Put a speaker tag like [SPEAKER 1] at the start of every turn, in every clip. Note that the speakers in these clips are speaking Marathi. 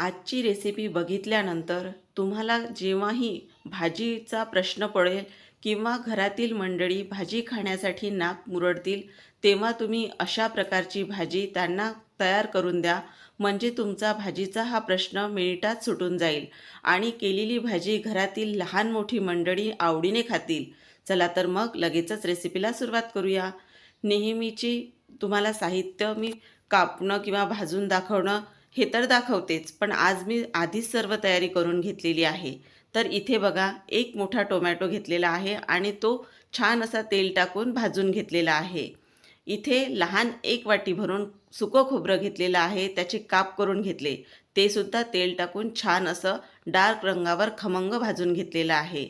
[SPEAKER 1] आजची रेसिपी बघितल्यानंतर तुम्हाला जेव्हाही भाजीचा प्रश्न पडेल किंवा घरातील मंडळी भाजी खाण्यासाठी नाक मुरडतील तेव्हा तुम्ही अशा प्रकारची भाजी त्यांना तयार करून द्या. म्हणजे तुमचा भाजीचा हा प्रश्न मिनिटात सुटून जाईल आणि केलेली भाजी घरातील लहान मोठी मंडळी आवडीने खातील. चला तर मग लगेचच रेसिपीला सुरुवात करूया. नेहमीची तुम्हाला साहित्य मी कापणं किंवा भाजून दाखवणं हे तर दाखवतेच पण आज मी आधीच सर्व तयारी करून घेतलेली आहे. तर इथे बघा एक मोठा टोमॅटो घेतलेला आहे आणि तो छान असा तेल टाकून भाजून घेतलेला आहे. इथे लहान एक वाटी भरून सुकं खोबरं घेतलेलं आहे त्याचे काप करून घेतले. ते सुद्धा तेल टाकून छान असं डार्क रंगावर खमंग भाजून घेतलेलं आहे.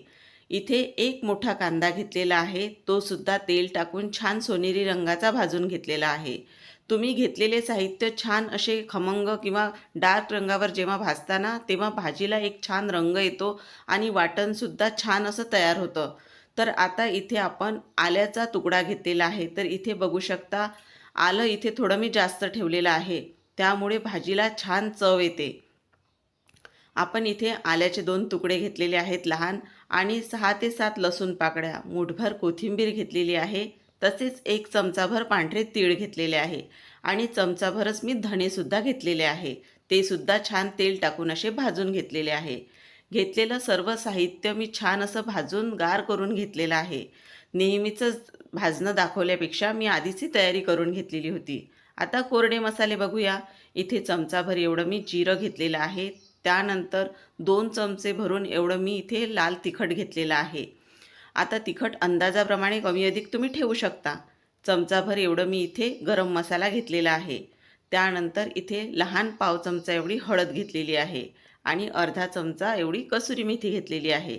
[SPEAKER 1] इथे एक मोठा कांदा घेतलेला आहे. तो सुद्धा तेल टाकून छान सोनेरी रंगाचा भाजून घेतलेला आहे. तुम्ही घेतलेले साहित्य छान असे खमंग किंवा डार्क रंगावर जेव्हा भाजताना तेव्हा भाजीला एक छान रंग येतो आणि वाटणसुद्धा छान असं तयार होतं. तर आता इथे आपण आल्याचा तुकडा घेतलेला आहे. तर इथे बघू शकता आलं इथे थोडं मी जास्त ठेवलेलं आहे. त्यामुळे भाजीला छान चव येते. आपण इथे आल्याचे दोन तुकडे घेतलेले आहेत लहान. आणि सहा ते सात लसूण पाकळ्या मुठभर कोथिंबीर घेतलेली आहे तसेच एक चमचाभर पांढरे तीळ घेतलेले आहे आणि चमचाभरच मी धणेसुद्धा घेतलेले आहे. ते सुद्धा छान तेल टाकून असे भाजून घेतलेले आहे. घेतलेलं सर्व साहित्य मी छान असं भाजून गार करून घेतलेलं आहे. नेहमीचंच भाजणं दाखवल्यापेक्षा मी आधीची तयारी करून घेतलेली होती. आता कोरडे मसाले बघूया. इथे चमचाभर एवढं मी जिरं घेतलेलं आहे. त्यानंतर दोन चमचे भरून एवढं मी इथे लाल तिखट घेतलेलं आहे. आता तिखट अंदाजाप्रमाणे कमी अधिक तुम्ही ठेवू शकता. चमचाभर एवढं मी इथे गरम मसाला घेतलेला आहे. त्यानंतर इथे लहान पाव चमचा एवढी हळद घेतलेली आहे आणि अर्धा चमचा एवढी कसुरी मेथी घेतलेली आहे.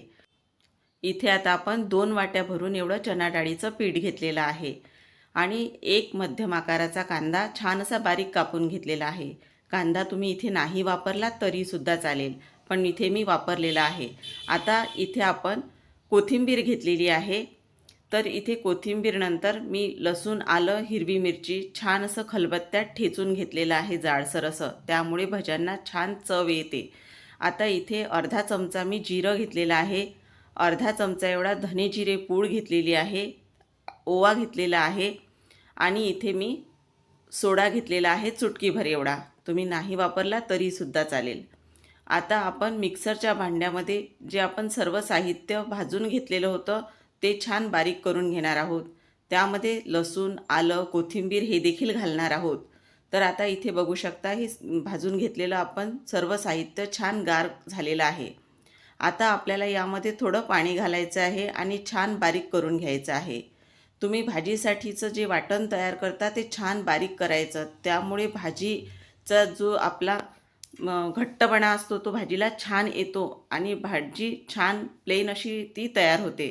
[SPEAKER 1] इथे आता आपण दोन वाट्या भरून एवढं चना डाळीचं पीठ घेतलेलं आहे आणि एक मध्यम आकाराचा कांदा छान असा बारीक कापून घेतलेला आहे. कांदा तुम्ही इथे नाही वापरला तरीसुद्धा चालेल पण इथे मी वापरलेला आहे. आता इथे आपण कोथिंबीर घेतलेली आहे. तर इथे कोथिंबीरनंतर मी लसूण आलं हिरवी मिरची छान असं खलबत्त्यात ठेचून घेतलेलं आहे जाडसर असं. त्यामुळे भज्यांना छान चव येते. आता इथे अर्धा चमचा मी जिरं घेतलेलं आहे. अर्धा चमचा एवढा धने जिरे पूड घेतलेली आहे. ओवा घेतलेला आहे. आणि इथे मी सोडा घेतलेला आहे चुटकीभर एवढा. तुम्ही नाही वापरला तरीसुद्धा चालेल. आता आपण मिक्सरच्या भांड्यामध्ये जे आपण सर्व साहित्य भाजून घेतलेलं होतं ते छान बारीक करून घेणार आहोत. त्यामध्ये लसूण आलं कोथिंबीर हे देखील घालणार आहोत. तर आता इथे बघू शकता हे भाजून घेतलेलं आपण सर्व साहित्य छान गार झालेलं आहे. आता आपल्याला यामध्ये थोडं पाणी घालायचं आहे आणि छान बारीक करून घ्यायचं आहे. तुम्ही भाजीसाठीचं जे वाटण तयार करता ते छान बारीक करायचं. त्यामुळे भाजी चा जो आपला घट्टपणा असतो तो भाजीला छान येतो आणि भाजी छान प्लेन अशी ती तयार होते.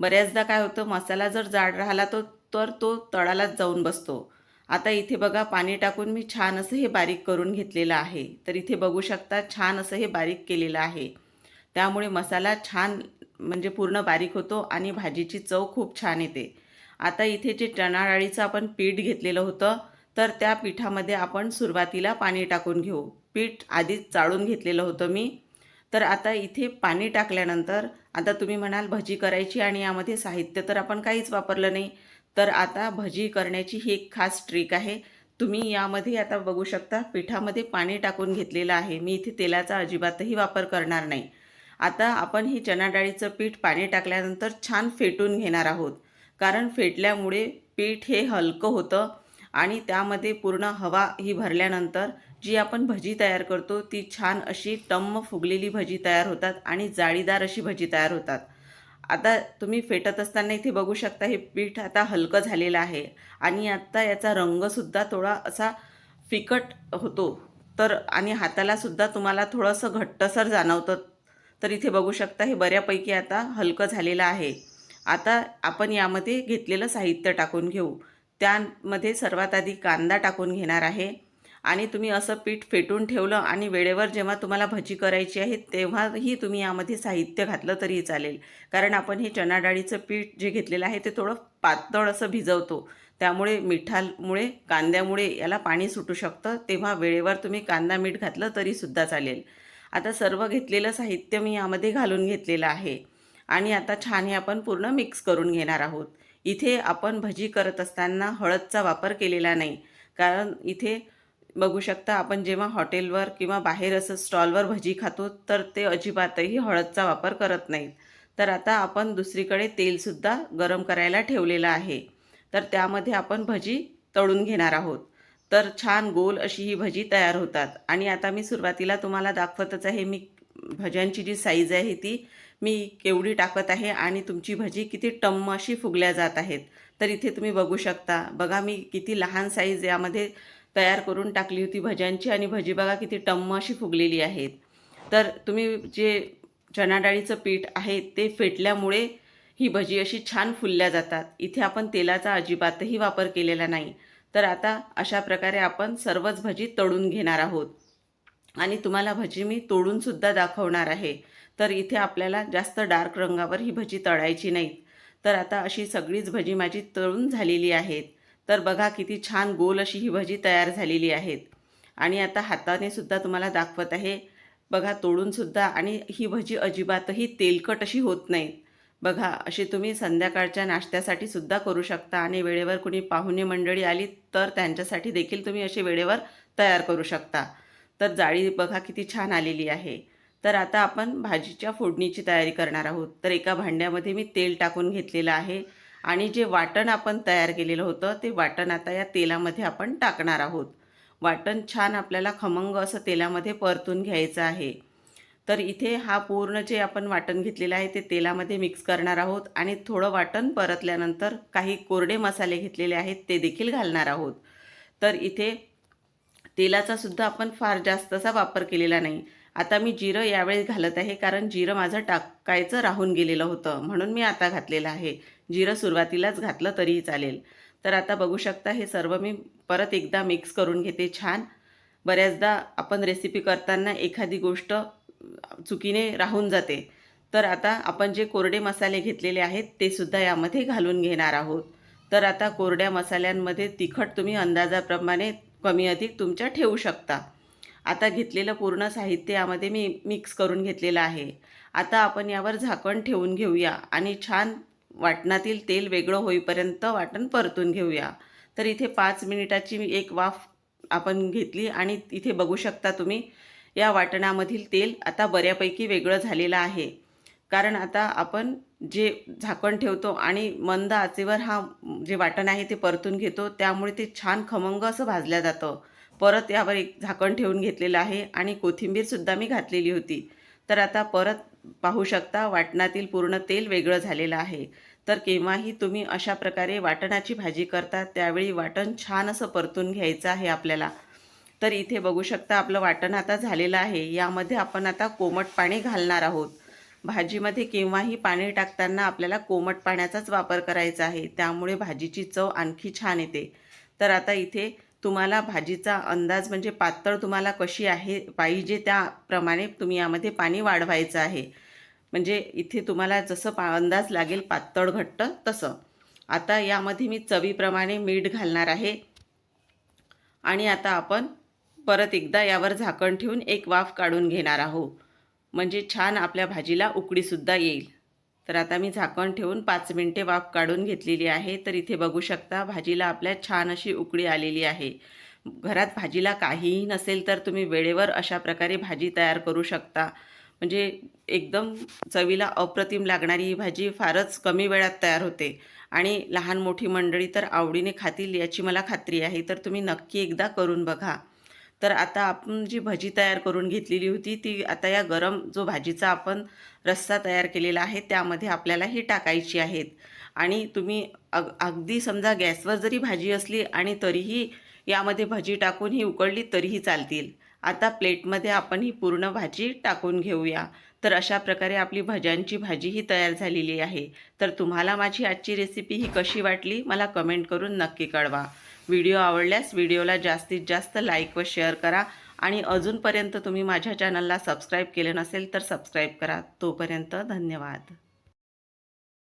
[SPEAKER 1] बऱ्याचदा काय होतं मसाला जर जाड राहिला तो तर तो तळालाच जाऊन बसतो. आता इथे बघा पाणी टाकून मी छान असं हे बारीक करून घेतलेलं आहे. तर इथे बघू शकता छान असं हे बारीक केलेलं आहे. त्यामुळे मसाला छान म्हणजे पूर्ण बारीक होतो आणि भाजीची चव खूप छान येते. आता इथे जे चणा डाळीचं आपण पीठ घेतलेलं होतं तर त्या पिठामध्ये आपण सुरुवातीला पाणी टाकून घेऊ. पीठ आधीच चाळून घेतलेलं होतं मी. तर आता इथे पाणी टाकल्यानंतर आता तुम्ही म्हणाल भजी करायची आणि यामध्ये साहित्य तर आपण काहीच वापरलं नाही. तर आता भजी करण्याची ही एक खास ट्रिक आहे. तुम्ही यामध्ये आता बघू शकता पिठामध्ये पाणी टाकून घेतलेलं आहे. मी इथे तेलाचा अजिबातही वापर करणार नाही. आता आपण हे चणाडाळीचं पीठ पाणी टाकल्यानंतर छान फेटून घेणार आहोत. कारण फेटल्यामुळे पीठ हे हलकं होतं. आणि त्यामध्ये पूर्ण हवा ही भरल्यानंतर जी आपण भजी तयार करतो ती छान अशी टम्म फुगलेली भजी तयार होतात आणि जाळीदार अशी भजी तयार होतात. आता तुम्ही फेटत असताना इथे बघू शकता हे पीठ आता हलकं झालेलं आहे आणि आत्ता याचा रंगसुद्धा थोडा असा फिकट होतो. तर आणि हातालासुद्धा तुम्हाला थोडंसं घट्टसर जाणवतं. तर इथे बघू शकता हे बऱ्यापैकी आता हलकं झालेलं आहे. आता आपण यामध्ये घेतलेलं साहित्य टाकून घेऊ. त्यामध्ये सर्वात आधी कांदा टाकून घेणार आहे. आणि तुम्ही असं पीठ फेटून ठेवलं आणि वेळेवर जेव्हा तुम्हाला भजी करायची आहे तेव्हाही तुम्ही यामध्ये साहित्य घातलं तरी चालेल. कारण आपण हे चणा डाळीचं पीठ जे घेतलेलं आहे ते थोडं पातळ असं भिजवतो. त्यामुळे मिठामुळे कांद्यामुळे याला पाणी सुटू शकतं. तेव्हा वेळेवर तुम्ही कांदा मीठ घातलं तरीसुद्धा चालेल. आता सर्व घेतलेलं साहित्य मी यामध्ये घालून घेतलेलं आहे. आणि आता छान हे आपण पूर्ण मिक्स करून घेणार आहोत. इथे आपण भजी करत असताना हळदचा वापर केलेला नाही. कारण इथे बघू शकता आपण जेव्हा हॉटेलवर किंवा बाहेर असं स्टॉलवर भजी खातो तर ते अजिबातही हळदचा वापर करत नाहीत. तर आता आपण दुसरीकडे तेलसुद्धा गरम करायला ठेवलेलं आहे. तर त्यामध्ये आपण भजी तळून घेणार आहोत. तर छान गोल अशी ही भजी तयार होतात. आणि आता मी सुरुवातीला तुम्हाला दाखवतच आहे मी भज्यांची जी साईज आहे ती मी केवढी टाकत आहे आणि तुमची भजी किती टम्म अशी फुगल्या जात आहेत. तर इथे तुम्ही बघू शकता. बघा मी किती लहान साईज यामध्ये तयार करून टाकली होती भज्यांची आणि भजी बघा किती टम्म अशी फुगलेली आहेत. तर तुम्ही जे चणा डाळीचं पीठ आहे ते फेटल्यामुळे ही भजी अशी छान फुलल्या जातात. इथे आपण तेलाचा अजिबातही वापर केलेला नाही. तर आता अशा प्रकारे आपण सर्वच भजी तळून घेणार आहोत. आणि तुम्हाला भजी मी तोडूनसुद्धा दाखवणार आहे. तर इथे आपल्याला जास्त डार्क रंगावर ही भजी तळायची नाहीत. तर आता अशी सगळीच भजी माझी तळून झालेली आहेत. तर बघा किती छान गोल अशी ही भजी तयार झालेली आहेत. आणि आता हाताने सुद्धा तुम्हाला दाखवत आहे. बघा तोडूनसुद्धा आणि ही भजी अजिबातही तेलकट अशी होत नाही बघा अशी तुम्ही संध्याकाळच्या नाश्त्यासाठी सुद्धा करू शकता आणि वेळेवर कुणी पाहुणे मंडळी आली तर त्यांच्यासाठी देखील तुम्ही अशी वेळेवर तयार करू शकता. तर जाळी बघा किती छान आलेली आहे. तर आता आपण भाजीच्या फोडणीची तयारी करणार आहोत. तर एका भांड्यामध्ये मी तेल टाकून घेतलेलं आहे आणि जे वाटण आपण तयार केलेलं होतं ते वाटण आता या तेलामध्ये आपण टाकणार आहोत. वाटण छान आपल्याला खमंग असं तेलामध्ये परतून घ्यायचं आहे. तर इथे हा पूर्ण जे आपण वाटण घेतलेलं आहे ते तेलामध्ये मिक्स करणार आहोत आणि थोडं वाटण परतल्यानंतर काही कोरडे मसाले घेतलेले आहेत ते देखील घालणार आहोत. तर इथे तेलाचा सुद्धा आपण फार जास्तचा वापर केलेला नाही. आता मी जिरं यावेळेस घालत आहे कारण जिरं माझं टाकायचं राहून गेलेलं होतं म्हणून मी आता घातलेलं आहे. जिरं सुरुवातीलाच घातलं तरीही चालेल. तर आता बघू शकता हे सर्व मी परत एकदा मिक्स करून घेते छान. बऱ्याचदा आपण रेसिपी करताना एखादी गोष्ट चुकीने राहून जाते. तर आता आपण जे कोरडे मसाले घेतलेले आहेत ते सुद्धा यामध्ये घालून घेणार आहोत. तर आता कोरड्या मसाल्यांमध्ये तिखट तुम्ही अंदाजाप्रमाणे कमी अधिक तुमच्या ठेवू शकता. आता घेतलेलं पूर्ण साहित्य यामध्ये मी मिक्स करून घेतलेलं आहे. आता आपण यावर झाकण ठेवून घेऊया आणि छान वाटणातील तेल वेगळं होईपर्यंत वाटण परतून घेऊया. तर इथे पाच मिनिटाची एक वाफ आपण घेतली आणि इथे बघू शकता तुम्ही या वाटणामधील तेल आता बऱ्यापैकी वेगळं झालेलं आहे. कारण आता आपण जे झाकण ठेवतो आणि मंद आचेवर हा जे वाटण आहे ते परतून घेतो त्यामुळे ते छान खमंग असं भाजलं जातं. परत यावर एक झाकण ठेवून घेतलेलं आहे आणि कोथिंबीरसुद्धा मी घातलेली होती. तर आता परत पाहू शकता वाटणातील पूर्ण तेल वेगळं झालेलं आहे. तर केव्हाही तुम्ही अशा प्रकारे वाटणाची भाजी करता त्यावेळी वाटण छान असं परतून घ्यायचं आहे आपल्याला. तर इथे बघू शकता आपलं वाटण आता झालेलं आहे. यामध्ये आपण आता कोमट पाणी घालणार आहोत. भाजीमध्ये केव्हाही पाणी टाकताना आपल्याला कोमट पाण्याचाच वापर करायचा आहे. त्यामुळे भाजीची चव आणखी छान येते. तर आता इथे तुम्हाला भाजीचा अंदाज म्हणजे पातळ तुम्हाला कशी आहे पाहिजे त्याप्रमाणे तुम्ही यामध्ये पाणी वाढवायचं आहे. म्हणजे इथे तुम्हाला जसं पा अंदाज लागेल पातळ घट्ट तसं. आता यामध्ये मी चवीप्रमाणे मीठ घालणार आहे. आणि आता आपण परत एकदा यावर झाकण ठेवून एक वाफ काढून घेणार आहोत. म्हणजे छान आपल्या भाजीला उकडीसुद्धा येईल. तर आता मी झाकण ठेवून पाच मिनटे वाफ काढून घेतलेली आहे. तर इथे बघू शकता भाजीला आपल्या छान अशी उकळी आलेली आहे. घरात भाजीला काहीही नसेल तर तुम्ही वेळेवर अशा प्रकारे भाजी तयार करू शकता. म्हणजे एकदम चवीला अप्रतिम लागणारी ही भाजी फारच कमी वेळात तयार होते. आणि लहान मोठी मंडळी तर आवडीने खातील याची मला खात्री आहे. तर तुम्ही नक्की एकदा करून बघा. तर आता आपण जी भजी तयार करून घेतलेली होती ती आता या गरम जो भाजीचा आपण रस्सा तयार केलेला आहे त्यामध्ये आपल्याला ही टाकायची आहेत. आणि तुम्ही अग अगदी समजा गॅसवर जरी भाजी असली आणि तरीही यामध्ये भाजी टाकून ही उकळली तरीही चालतील. आता प्लेटमध्ये आपण ही पूर्ण भाजी टाकून घेऊया. तर अशा प्रकारे आपली भज्यांची भाजी ही तयार झालेली आहे. तर तुम्हाला माझी आजची रेसिपी ही कशी वाटली मला कमेंट करून नक्की कळवा. व्हिडिओ आवडल्यास व्हिडिओला जास्तीत जास्त लाईक व शेअर करा. आणि अजूनपर्यंत तुम्ही माझ्या चॅनलला सबस्क्राईब केले नसेल तर सबस्क्राईब करा. तोपर्यंत धन्यवाद.